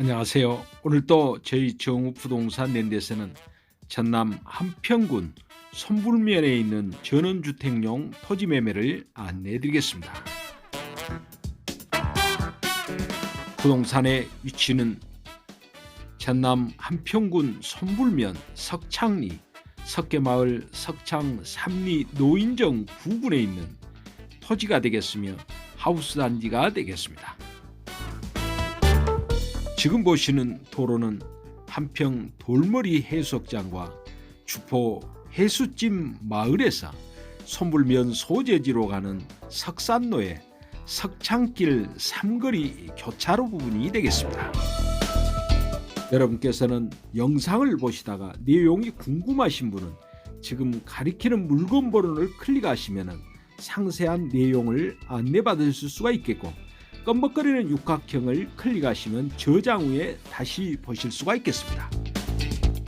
안녕하세요. 오늘도 저희 정우 부동산 랜드에서는 전남 한평군 손불면에 있는 전원주택용 토지 매매를 안내해 드리겠습니다. 부동산의 위치는 전남 한평군 손불면 석창리 석계마을 석창 삼리 노인정 부근에 있는 토지가 되겠으며 하우스 단지가 되겠습니다. 지금 보시는 도로는 한평 돌머리 해수욕장과 주포 해수찜 마을에서 손불면 소재지로 가는 석산로의 석창길 삼거리 교차로 부분이 되겠습니다. 여러분께서는 영상을 보시다가 내용이 궁금하신 분은 지금 가리키는 물건 번호를 클릭하시면 상세한 내용을 안내받으실 수가 있겠고 껌벅거리는 육각형을 클릭하시면 저장 후에 다시 보실 수가 있겠습니다.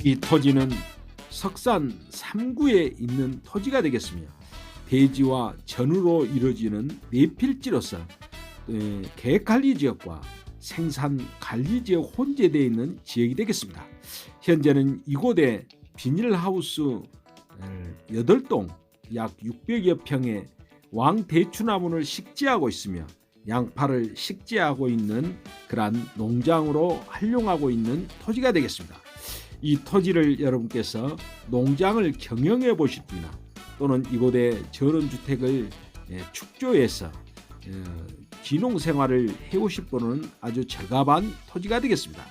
이 토지는 석산 3구에 있는 토지가 되겠으며 대지와 전으로 이루어지는 네필지로서 에, 계획관리 지역과 생산 관리 지역 혼재되어 있는 지역이 되겠습니다. 현재는 이곳에 비닐하우스 8동 약 600여 평의 왕대추나무를 식재하고 있으며 양파를 식재하고 있는 그러한 농장으로 활용하고 있는 토지가 되겠습니다. 이 토지를 여러분께서 농장을 경영해 보실 분이나 또는 이곳에 전원주택을 예, 축조해서 기농 생활을 해오실 분은 아주 절감한 토지가 되겠습니다.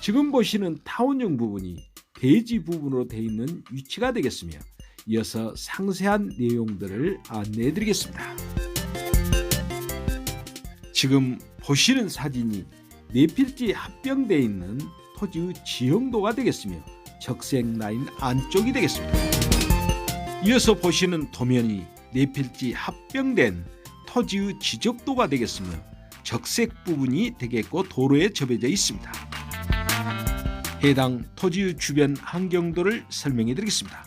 지금 보시는 타운형 부분이 대지 부분으로 되어 있는 위치가 되겠으며 이어서 상세한 내용들을 안내해 드리겠습니다. 지금 보시는 사진이 네 필지 합병되어 있는 토지의 지형도가 되겠으며 적색 라인 안쪽이 되겠습니다. 이어서 보시는 도면이 네 필지 합병된 토지의 지적도가 되겠으며 적색 부분이 되겠고 도로에 접해져 있습니다. 해당 토지의 주변 환경도를 설명해 드리겠습니다.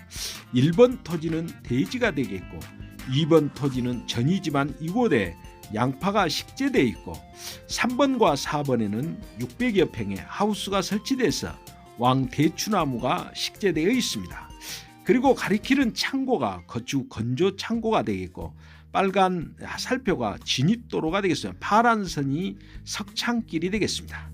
1번 토지는 대지가 되겠고 2번 토지는 전이지만 이곳에 양파가 식재되어 있고 3번과 4번에는 600여 평의 하우스가 설치돼서 왕대추나무가 식재되어 있습니다. 그리고 가리키는 창고가 거주 건조 창고가 되겠고 빨간 살표가 진입도로가 되겠습니다. 파란 선이 석창길이 되겠습니다.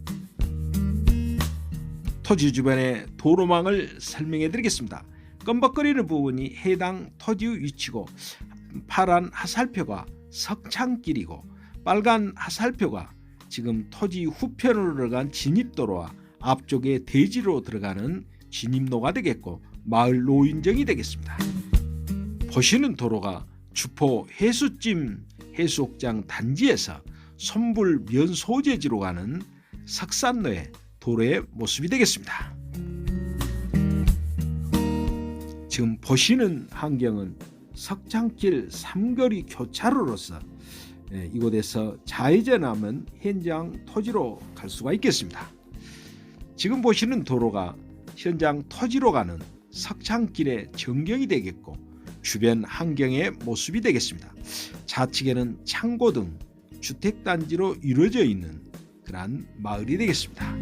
토지 주변의 도로망을 설명해 드리겠습니다. 껌벅거리는 부분이 해당 토지의 위치고 파란 하살표가 석창길이고 빨간 하살표가 지금 토지 후편으로 들어간 진입도로와 앞쪽에 대지로 들어가는 진입로가 되겠고 마을 노인정이 되겠습니다. 보시는 도로가 주포 해수찜 해수욕장 단지에서 선불 면 소재지로 가는 석산로의 도로의 모습이 되겠습니다. 지금 보시는 환경은 석창길 삼거리 교차로로서 예, 이곳에서 좌회전 하면 현장 토지로 갈 수가 있겠습니다. 지금 보시는 도로가 현장 토지로 가는 석창길의 전경이 되겠고 주변 환경의 모습이 되겠습니다. 좌측에는 창고 등 주택단지로 이루어져 있는 그러한 마을이 되겠습니다.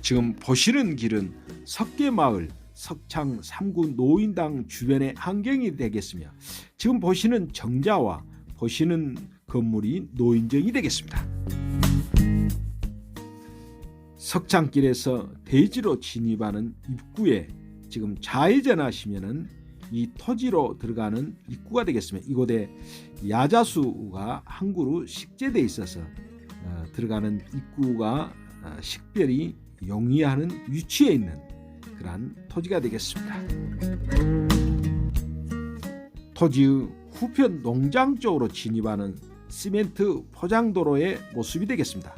지금 보시는 길은 석계마을 석창 3구 노인당 주변의 환경이 되겠으며 지금 보시는 정자와 보시는 건물이 노인정이 되겠습니다. 석창길에서 대지로 진입하는 입구에 지금 좌회전하시면은 이 토지로 들어가는 입구가 되겠으며 이곳에 야자수가 한 그루 식재돼 있어서 어, 들어가는 입구가 어, 식별이 용이하는 위치에 있는 그러한 토지가 되겠습니다. 토지의 후편 농장 쪽으로 진입하는 시멘트 포장도로의 모습이 되겠습니다.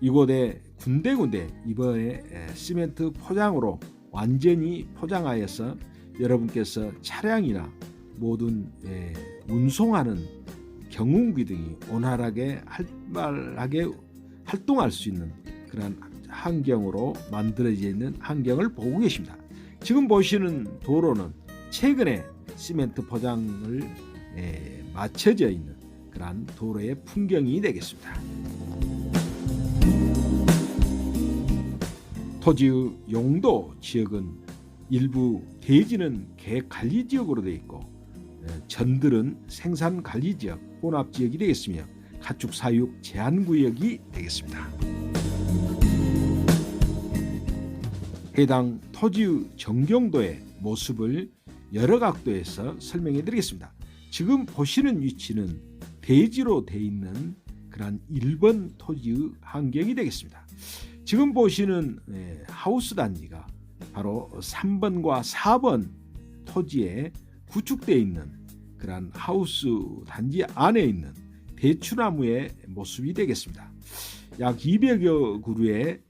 이곳에 군데군데 이번에 시멘트 포장으로 완전히 포장하여서 여러분께서 차량이나 모든 운송하는 경운기 등이 원활하게 활발하게 활동할 수 있는 그런 환경으로 만들어져 있는 환경을 보고 계십니다. 지금 보시는 도로는 최근에 시멘트 포장을 맞춰져 있는 그러한 도로의 풍경이 되겠습니다. 토지의 용도 지역은 일부 대지는 계획관리 지역으로 되어 있고 에, 전들은 생산관리 지역, 혼합 지역이 되겠으며 가축 사육 제한 구역이 되겠습니다. 해당 토지의 정경도의 모습을 여러 각도에서 설명해 드리겠습니다. 지금 보시는 위치는 대지로 되어 있는 그러한 1번 토지의 환경이 되겠습니다. 지금 보시는 예, 하우스 단지가 바로 3번과 4번 토지에 구축되어 있는 그러한 하우스 단지 안에 있는 대추나무의 모습이 되겠습니다. 약 200여 그루의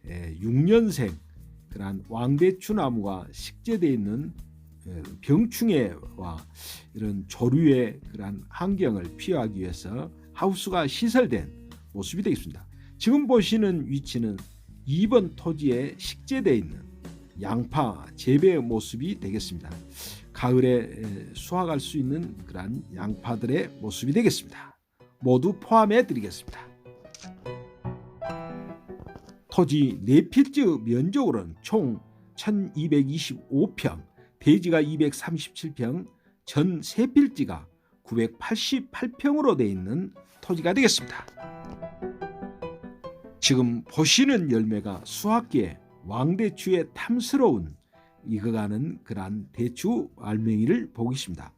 6년생 그러한 왕대추 나무가 식재되어 있는 예, 병충해와 이런 조류의 그러한 환경을 피하기 위해서 하우스가 시설된 모습이 되겠습니다. 지금 보시는 위치는 2번 토지에 식재되어 있는 양파 재배의 모습이 되겠습니다. 가을에 에, 수확할 수 있는 그러한 양파들의 모습이 되겠습니다. 모두 포함해 드리겠습니다. 토지 네 필지 면적으로는 총 1225평, 대지가 237평, 전세 필지가 988평으로 되어 있는 토지가 되겠습니다. 지금 보시는 열매가 수확기에 왕대추의 탐스러운 익어가는 그러한 대추 알맹이를 보고 있습니다.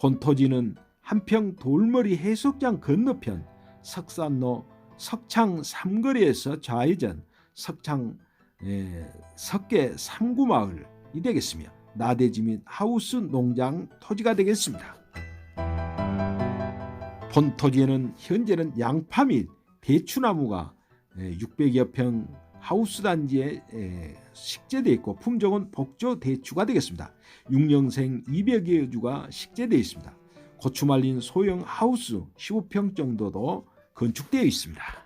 본토지는 한평 돌머리 해수욕장 건너편 석산로 석창 삼거리에서 좌회전 석창 에, 석계 3구 마을이 되겠으며 나대지 및 하우스 농장 토지가 되겠습니다. 본 토지에는 현재는 양파 및 대추나무가 600여 평 하우스 단지에 에, 식재되어 있고 품종은 복조 대추가 되겠습니다. 6년생 200여 주가 식재되어 있습니다. 고추 말린 소형 하우스 15평 정도도 건축되어 있습니다.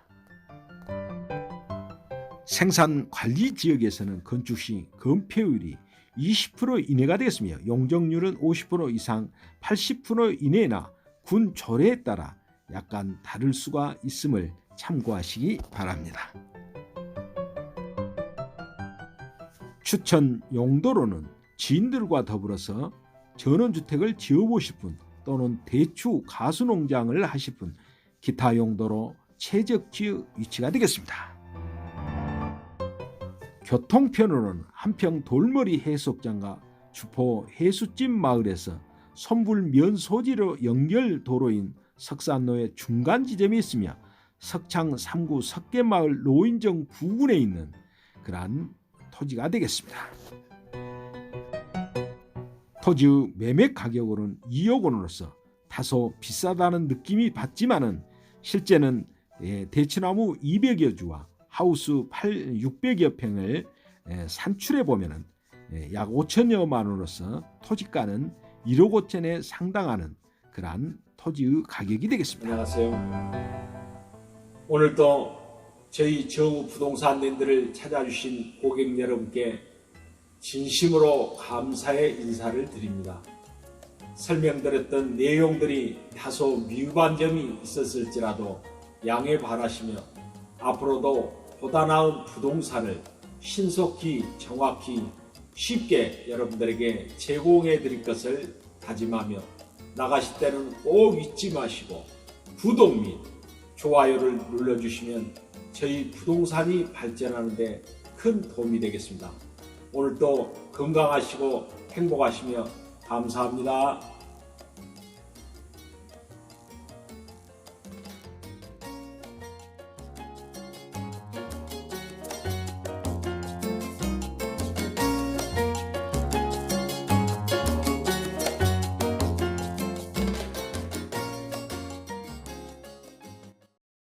생산 관리 지역에서는 건축 시 건폐율이 20% 이내가 되겠으며 용적률은 50% 이상 80% 이내나 군 조례에 따라 약간 다를 수가 있음을 참고하시기 바랍니다. 추천 용도로는 지인들과 더불어서 전원주택을 지어보실 분 또는 대추 가수농장을 하실 분 기타 용도로 최적지 위치가 되겠습니다. 교통편으로는 한평 돌머리 해수욕장과 주포 해수찜 마을에서 선불 면 소지로 연결 도로인 석산로의 중간 지점이 있으며 석창 3구 석계마을 노인정 부근에 있는 그러한 토지가 되겠습니다. 토지의 매매 가격으로는 2억 원으로서 다소 비싸다는 느낌이 받지만은 실제는 예, 대추나무 200여 주와 하우스 8, 600여 평을 예, 산출해 보면은 예, 약 5천여만 원으로서 토지가는 1억 5천에 상당하는 그러한 토지의 가격이 되겠습니다. 안녕하세요. 오늘도 저희 정우 부동산님들을 찾아주신 고객 여러분께 진심으로 감사의 인사를 드립니다. 설명드렸던 내용들이 다소 미흡한 점이 있었을지라도 양해 바라시며 앞으로도 보다 나은 부동산을 신속히 정확히 쉽게 여러분들에게 제공해 드릴 것을 다짐하며 나가실 때는 꼭 잊지 마시고 구독 및 좋아요를 눌러주시면 저희 부동산이 발전하는데 큰 도움이 되겠습니다. 오늘도 건강하시고 행복하시며 감사합니다.